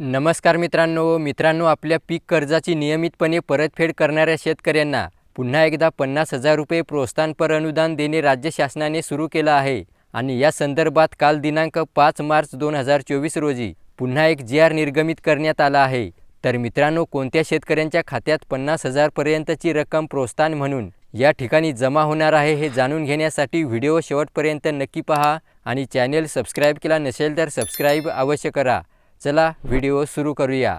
नमस्कार मित्रांनो मित्रांनो आपल्या पीक कर्जाची नियमितपणे परतफेड करणाऱ्या शेतकऱ्यांना पुन्हा एकदा पन्नास हजार रुपये प्रोत्साहनपर अनुदान देणे राज्य शासनाने सुरू केलं आहे. आणि या संदर्भात काल दिनांक पाच मार्च दोन हजार चोवीस रोजी पुन्हा एक जी आर निर्गमित करण्यात आला आहे. तर मित्रांनो कोणत्या शेतकऱ्यांच्या खात्यात पन्नास हजारपर्यंतची रक्कम प्रोत्साहन म्हणून या ठिकाणी जमा होणार आहे हे जाणून घेण्यासाठी व्हिडिओ शेवटपर्यंत नक्की पहा आणि चॅनेल सबस्क्राईब केला नसेल तर सबस्क्राईब अवश्य करा. चला व्हिडिओ सुरू करूया.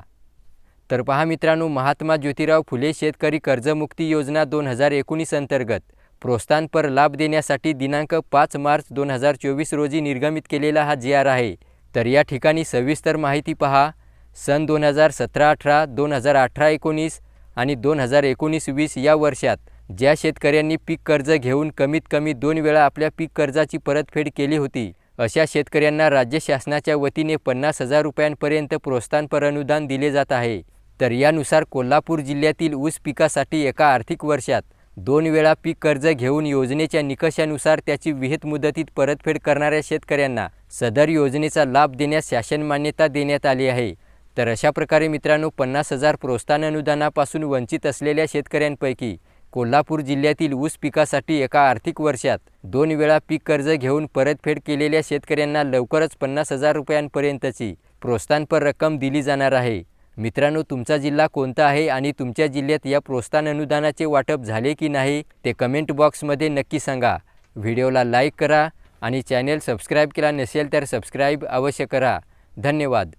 तर पहा मित्रांनो महात्मा ज्योतिराव फुले शेतकरी कर्जमुक्ती योजना दोन हजार एकोणीस अंतर्गत प्रोत्साहनपर लाभ देण्यासाठी दिनांक पाच मार्च दोन हजार चोवीस रोजी निर्गमित केलेला हा जी आर आहे. तर या ठिकाणी सविस्तर माहिती पहा. सन दोन हजार सतरा अठरा दोन हजार अठरा एकोणीस आणि दोन हजार एकोणीस वीस या वर्षात ज्या शेतकऱ्यांनी पीक कर्ज घेऊन कमीत कमी दोन वेळा आपल्या पीक कर्जाची परतफेड केली होती अशा शेतकऱ्यांना राज्य शासनाच्या वतीने पन्नास हजार रुपयांपर्यंत प्रोत्साहनपर अनुदान दिले जात आहे. तर यानुसार कोल्हापूर जिल्ह्यातील ऊस पिकासाठी एका आर्थिक वर्षात दोन वेळा पीक कर्ज घेऊन योजनेच्या निकषानुसार त्याची विहित मुदतीत परतफेड करणाऱ्या शेतकऱ्यांना सदर योजनेचा लाभ देण्यास शासन मान्यता देण्यात आली आहे. तर अशा प्रकारे मित्रांनो पन्नास हजार प्रोत्साहन अनुदानापासून वंचित असलेल्या शेतकऱ्यांपैकी कोल्हापूर जिल्ह्यातील ऊस पिकासाठी एका आर्थिक वर्षात दोन वेळा पीक कर्ज घेऊन परतफेड केलेल्या शेतकऱ्यांना लवकरच पन्नास हजार रुपयांपर्यंतची प्रोत्साहनपर रक्कम दिली जाणार आहे. मित्रांनो तुमचा जिल्हा कोणता आहे आणि तुमच्या जिल्ह्यात या प्रोत्साहन अनुदानाचे वाटप झाले की नाही ते कमेंट बॉक्समध्ये नक्की सांगा. व्हिडिओला लाईक करा आणि चॅनेल सबस्क्राईब केला नसेल तर सबस्क्राईब अवश्य करा. धन्यवाद.